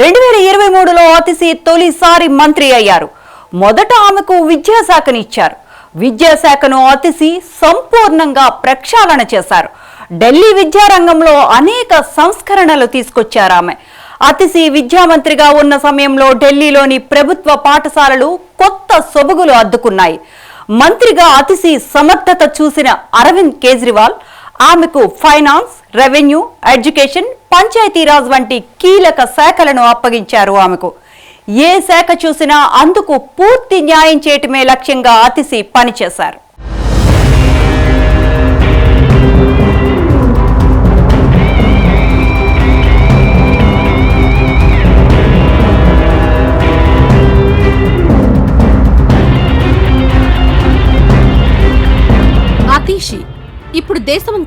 రెండు వేల ఇరవై మూడులో అతిసి తొలిసారి మంత్రి అయ్యారు. మొదట ఆమెకు విద్యాశాఖనిచ్చారు. విద్యాశాఖను అతిసి సంపూర్ణంగా ప్రక్షాళన చేశారు. ఢిల్లీ విద్యారంగంలో అనేక సంస్కరణలు తీసుకొచ్చారు ఆమె. అతిసి విద్యామంత్రిగా ఉన్న సమయంలో ఢిల్లీలోని ప్రభుత్వ పాఠశాలలు కొత్త సొబగులు అద్దుకున్నాయి. మంత్రిగా అతిసి సమర్థత చూసిన అరవింద్ కేజ్రీవాల్ ఆమెకు ఫైనాన్స్ రెవెన్యూ ఎడ్యుకేషన్ పంచాయతీరాజ్ వంటి కీలక శాఖలను అప్పగించారు ఆమెకు. ఏ శాఖ చూసినా అందుకు పూర్తి న్యాయం చేయటమే లక్ష్యంగా అతిసి పనిచేశారు.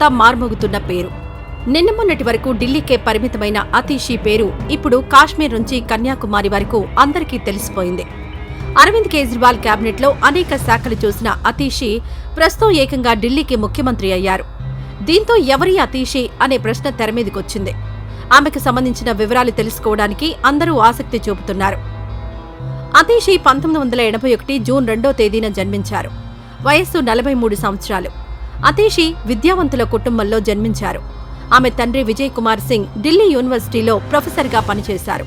ఇప్పుడు దేశమంతా మార్మోగుతున్న పేరు. నిన్న మొన్నటి వరకు ఢిల్లీకే పరిమితమైన అతీషీ పేరు ఇప్పుడు కాశ్మీర్ నుంచి కన్యాకుమారి వరకు అందరికీ తెలిసిపోయింది. అరవింద్ కేజ్రీవాల్ కేబినెట్లో అనేక శాఖలు చూసిన అతీషి ప్రస్తుతం ఏకంగా ఢిల్లీకి ముఖ్యమంత్రి అయ్యారు. దీంతో ఎవరి అతీషి అనే ప్రశ్న తెరమీదకొచ్చింది ఆమెకు సంబంధించిన వివరాలు తెలుసుకోవడానికి అందరూ ఆసక్తి చూపుతున్నారు. అతీషి పంతొమ్మిది వందల ఎనభై ఒకటి జూన్ రెండో తేదీన జన్మించారు. వయస్సు నలభై మూడు సంవత్సరాలు. అతీషి విద్యావంతుల కుటుంబంలో జన్మించారు. ఆమె తండ్రి విజయ్ కుమార్ సింగ్ ఢిల్లీ యూనివర్సిటీలో ప్రొఫెసర్గా పనిచేశారు.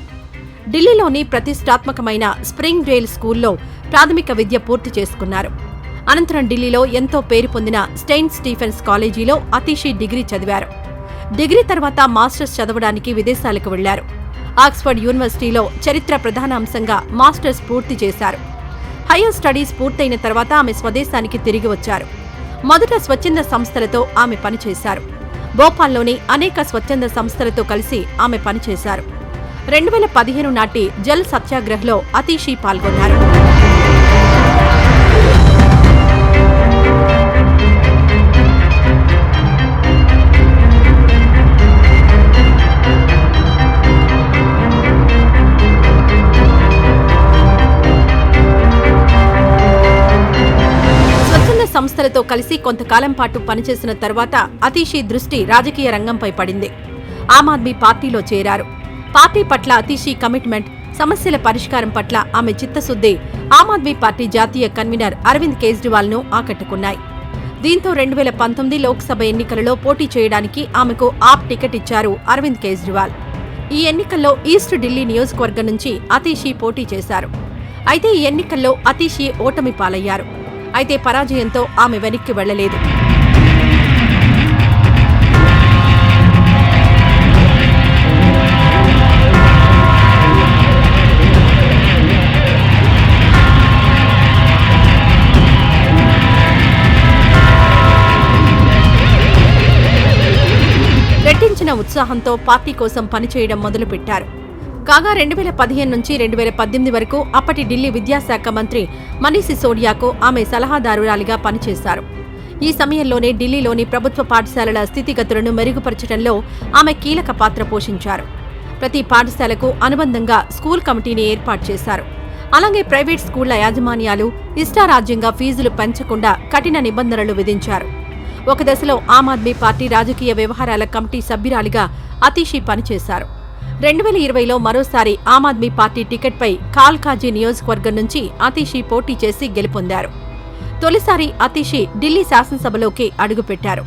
ఢిల్లీలోని ప్రతిష్టాత్మకమైన స్ప్రింగ్ డేల్ స్కూల్లో ప్రాథమిక విద్య పూర్తి చేసుకున్నారు. అనంతరం ఢిల్లీలో ఎంతో పేరు పొందిన స్టెయిన్ స్టీఫెన్స్ కాలేజీలో అతీషి డిగ్రీ చదివారు. డిగ్రీ తర్వాత మాస్టర్స్ చదవడానికి విదేశాలకు వెళ్ళారు. ఆక్స్ఫర్డ్ యూనివర్సిటీలో చరిత్ర ప్రధాన అంశంగా మాస్టర్స్ పూర్తి చేశారు. హయ్యర్ స్టడీస్ పూర్తయిన తర్వాత ఆమె స్వదేశానికి తిరిగి వచ్చారు. మొదట స్వచ్ఛంద సంస్థలతో ఆమె పనిచేశారు. భోపాల్లోని అనేక స్వచ్ఛంద సంస్థలతో కలిసి ఆమె పనిచేశారు. రెండు వేల పదిహేను నాటి జల్ సత్యాగ్రహ్లో అతీషి పాల్గొన్నారు. సంస్థలతో కలిసి కొంతకాలం పాటు పనిచేసిన తర్వాత అతీషి దృష్టి రాజకీయ రంగంపై పడింది. ఆమ్ ఆద్మీ పార్టీలో చేరారు. పార్టీ పట్ల అతీషి కమిట్మెంట్ సమస్యల పరిష్కారం పట్ల ఆమె చిత్తశుద్ధి ఆమ్ ఆద్మీ పార్టీ జాతీయ కన్వీనర్ అరవింద్ కేజ్రీవాల్ను ఆకట్టుకున్నాయి. దీంతో రెండు వేల పంతొమ్మిది లోక్సభ ఎన్నికలలో పోటీ చేయడానికి ఆమెకు ఆప్ టికెట్ ఇచ్చారు అరవింద్ కేజ్రీవాల్. ఈ ఎన్నికల్లో ఈస్ట్ ఢిల్లీ నియోజకవర్గం నుంచి అతీషి పోటీ చేశారు. అయితే ఈ ఎన్నికల్లో అతీషి ఓటమి పాలయ్యారు. అయితే పరాజయంతో ఆమె వెనక్కి వెళ్ళలేదు రెట్టించిన ఉత్సాహంతో పార్టీ కోసం పనిచేయడం మొదలుపెట్టారు. కాగా రెండు వేల పదిహేను నుంచి రెండు వేల పద్దెనిమిది వరకు అప్పటి ఢిల్లీ విద్యాశాఖ మంత్రి మనీష్ సిసోడియాకు ఆమె సలహాదారురాలిగా పనిచేశారు. ఈ సమయంలోనే ఢిల్లీలోని ప్రభుత్వ పాఠశాలల స్థితిగతులను మెరుగుపరచడంలో ఆమె కీలక పాత్ర పోషించారు. ప్రతి పాఠశాలకు అనుబంధంగా స్కూల్ కమిటీని ఏర్పాటు చేశారు. అలాగే ప్రైవేట్ స్కూళ్ళ యాజమాన్యాలు ఇష్టారాజ్యంగా ఫీజులు పెంచకుండా కఠిన నిబంధనలు విధించారు. ఒక దశలో ఆమ్ ఆద్మీ పార్టీ రాజకీయ వ్యవహారాల కమిటీ సభ్యురాలిగా అతీషి పనిచేశారు. రెండు వేల ఇరవైలో మరోసారి ఆమ్ ఆద్మీ పార్టీ టికెట్పై కాల్కాజీ నియోజకవర్గం నుంచి అతీషి పోటీ చేసి గెలుపొందారు. తొలిసారి అతీషి ఢిల్లీ శాసనసభలోకి అడుగుపెట్టారు.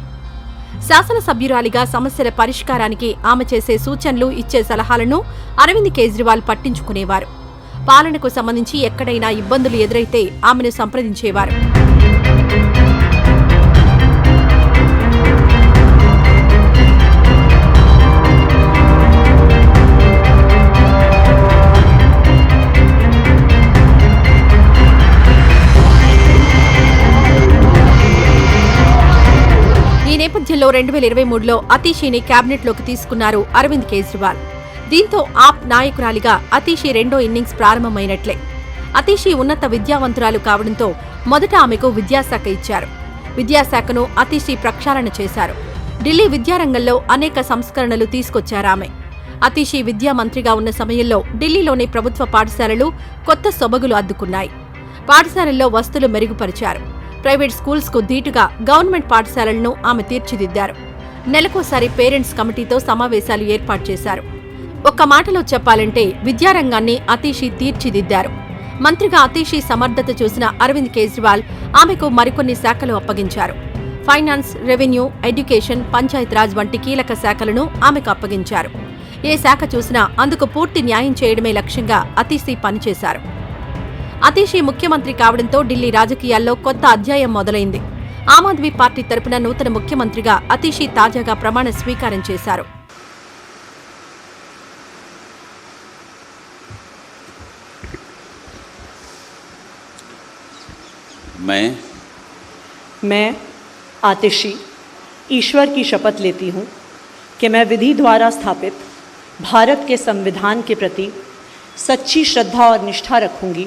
శాసనసభ్యురాలిగా సమస్యల పరిష్కారానికి ఆమె చేసే సూచనలు ఇచ్చే సలహాలను అరవింద్ కేజ్రీవాల్ పట్టించుకునేవారు. పాలనకు సంబంధించి ఎక్కడైనా ఇబ్బందులు ఎదురైతే ఆమెను సంప్రదించేవారు. ఈ రెండు వేల ఇరవై మూడులో అతీషిని క్యాబినెట్లోకి తీసుకున్నారు అరవింద్ కేజ్రీవాల్. దీంతో ఆప్ నాయకురాలిగా అతీషి రెండో ఇన్నింగ్స్ ప్రారంభమైనట్లే. అతీషి ఉన్నత విద్యావంతురాలు కావడంతో మొదట ఆమెకు విద్యాశాఖ ఇచ్చారు. విద్యాశాఖను అతీషి ప్రక్షాళన చేశారు. ఢిల్లీ విద్యారంగంలో అనేక సంస్కరణలు తీసుకొచ్చారామె అతీషి విద్యా మంత్రిగా ఉన్న సమయంలో ఢిల్లీలోని ప్రభుత్వ పాఠశాలలు కొత్త సొబగులు అద్దుకున్నాయి. పాఠశాలల్లో వస్తులు మెరుగుపరిచారు. ప్రైవేట్ స్కూల్స్కు ధీటుగా గవర్నమెంట్ పాఠశాలలను ఆమె తీర్చిదిద్దారు. నెలకోసారి పేరెంట్స్ కమిటీతో సమావేశాలు ఏర్పాటు చేశారు. ఒక్క మాటలో చెప్పాలంటే విద్యారంగాన్ని అతీషి తీర్చిదిద్దారు. మంత్రిగా అతీషి సమర్థత చూసిన అరవింద్ కేజ్రీవాల్ ఆమెకు మరికొన్ని శాఖలు అప్పగించారు. ఫైనాన్స్ రెవెన్యూ ఎడ్యుకేషన్ పంచాయతీరాజ్ వంటి కీలక శాఖలను ఆమెకు అప్పగించారు. ఏ శాఖ చూసినా అందుకు పూర్తి న్యాయం చేయడమే లక్ష్యంగా అతీషి పనిచేశారు. అతీషి ముఖ్యమంత్రి కావడంతో ఢిల్లీ రాజకీయాల్లో కొత్త అధ్యాయం మొదలైంది ఆమ్ ఆద్మీ పార్టీ తరపున నూతన ముఖ్యమంత్రిగా అతీషి తాజాగా ప్రమాణ స్వీకారం చేశారు मैं मैं आतिशी ईश्वर की शपथ लेती हूँ कि मैं विधि द्वारा स्थापित भारत के संविधान के प्रति सच्ची श्रद्धा और निष्ठा रखूँगी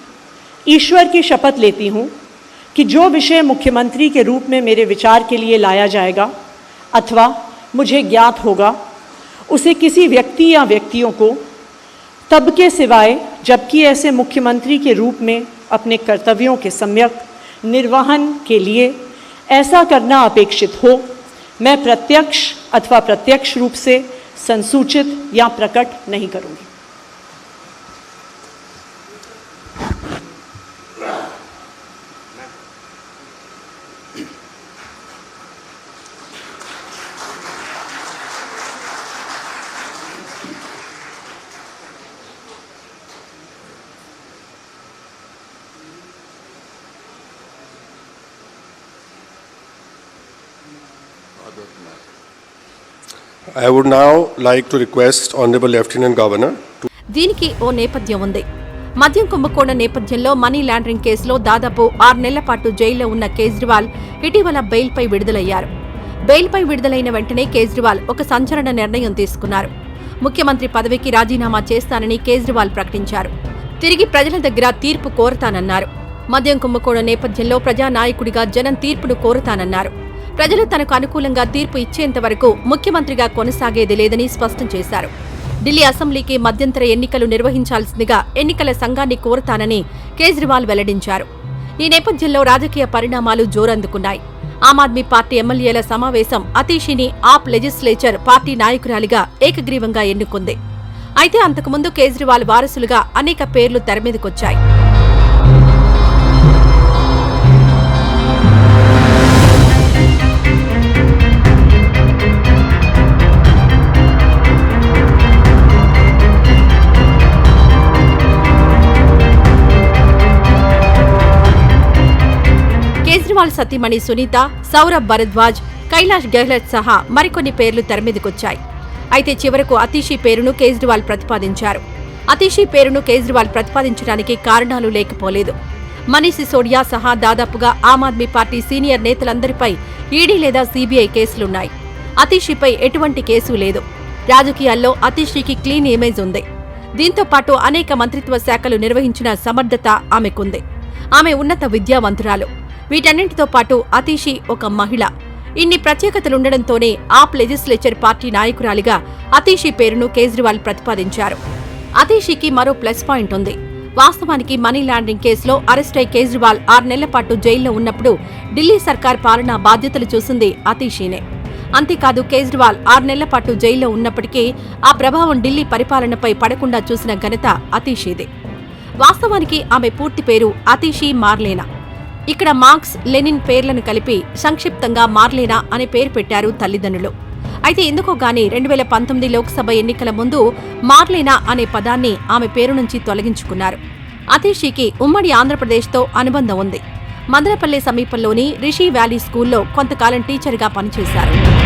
ईश्वर की शपथ लेती हूँ कि जो विषय मुख्यमंत्री के रूप में मेरे विचार के लिए लाया जाएगा अथवा मुझे ज्ञात होगा, उसे किसी व्यक्ति या व्यक्तियों को, तब के सिवाय जबकि ऐसे मुख्यमंत्री के रूप में अपने कर्तव्यों के सम्यक निर्वहन के लिए ऐसा करना अपेक्षित हो, मैं प्रत्यक्ष अथवा प्रत्यक्ष रूप से संसूचित या प्रकट नहीं करूँगी। I would now like to request honourable lieutenant governor దీనికి ఓ నేపథ్యం ఉంది. మద్యం కుంభకోణ నేపథ్యంలో మనీ లాండరింగ్ కేసులో దాదాపు ఆరు నెలల పాటు జైల్లో ఉన్న కేజ్రీవాల్ ఇటీవల బెయిల్పై విడుదలయ్యారు. బెయిల్పై విడుదలైన వెంటనే కేజ్రీవాల్ ఒక సంచలన నిర్ణయం తీసుకున్నారు. ముఖ్యమంత్రి పదవికి రాజీనామా చేస్తానని కేజ్రీవాల్ ప్రకటించారు. తిరిగి ప్రజల దగ్గర తీర్పు కోరతానన్నారు. మద్యం కుంభకోణ నేపథ్యంలో ప్రజానాయకుడిగా జనం తీర్పును కోరుతానన్నారు. ప్రజలు తనకు అనుకూలంగా తీర్పు ఇచ్చేంత వరకు ముఖ్యమంత్రిగా కొనసాగేది లేదని స్పష్టం చేశారు. ఢిల్లీ అసెంబ్లీకి మధ్యంతర ఎన్నికలు నిర్వహించాల్సిందిగా ఎన్నికల సంఘాన్ని కోరతానని కేజ్రీవాల్ వెల్లడించారు. ఈ నేపథ్యంలో రాజకీయ పరిణామాలు జోరందుకున్నాయి. ఆమ్ ఆద్మీ పార్టీ ఎమ్మెల్యేల సమావేశం అతీషిని ఆప్ లెజిస్లేచర్ పార్టీ నాయకురాలిగా ఏకగ్రీవంగా ఎన్నుకుంది. అయితే అంతకుముందు కేజ్రీవాల్ వారసులుగా అనేక పేర్లు తెరమీదకొచ్చాయి. సతీమణి సునీత సౌరభ్ భరద్వాజ్ కైలాష్ గెహ్లట్ సహా మరికొన్ని పేర్లు తెరమీదకొచ్చాయి అయితే చివరకు అతీషి పేరును కేజ్రీవాల్ ప్రతిపాదించారు. అతీషి పేరును కేజ్రీవాల్ ప్రతిపాదించడానికి కారణాలు లేకపోలేదు. మనీష్ సిసోడియా సహా దాదాపుగా ఆమ్ ఆద్మీ పార్టీ సీనియర్ నేతలందరిపై ఈడీ లేదా సీబీఐ కేసులున్నాయి. అతీషిపై ఎటువంటి కేసు లేదు. రాజకీయాల్లో అతీషికి క్లీన్ ఇమేజ్ ఉంది. దీంతో పాటు అనేక మంత్రిత్వ శాఖలు నిర్వహించిన సమర్థత ఆమెకుంది. ఆమె ఉన్నత విద్యావంతురాలు. వీటన్నింటితో పాటు అతీషి ఒక మహిళ. ఇన్ని ప్రత్యేకతలుండడంతోనే ఆప్ లెజిస్లేచర్ పార్టీ నాయకురాలిగా అతీషి పేరును కేజ్రీవాల్ ప్రతిపాదించారు. అతీషికి మరో ప్లస్ పాయింట్ ఉంది. వాస్తవానికి మనీ లాండరింగ్ కేసులో అరెస్టై కేజ్రీవాల్ ఆరు నెలల పాటు జైల్లో ఉన్నప్పుడు ఢిల్లీ సర్కార్ పాలనా బాధ్యతలు చూసింది అతీషీనే. అంతేకాదు కేజ్రీవాల్ ఆరు నెలల పాటు జైల్లో ఉన్నప్పటికీ ఆ ప్రభావం ఢిల్లీ పరిపాలనపై పడకుండా చూసిన ఘనత అతీషీదే. వాస్తవానికి ఆమె పూర్తి పేరు అతీషి మార్లేనా. ఇక్కడ మార్క్స్ లెనిన్ పేర్లను కలిపి సంక్షిప్తంగా మార్లేనా అనే పేరు పెట్టారు తల్లిదండ్రులు. అయితే ఎందుకో గాని రెండు వేల పంతొమ్మిది లోక్సభ ఎన్నికల ముందు మార్లేనా అనే పదాన్ని ఆమె పేరు నుంచి తొలగించుకున్నారు. అతీషికి ఉమ్మడి ఆంధ్రప్రదేశ్తో అనుబంధం ఉంది. మదనపల్లె సమీపంలోని రిషి వ్యాలీ స్కూల్లో కొంతకాలం టీచర్గా పనిచేశారు.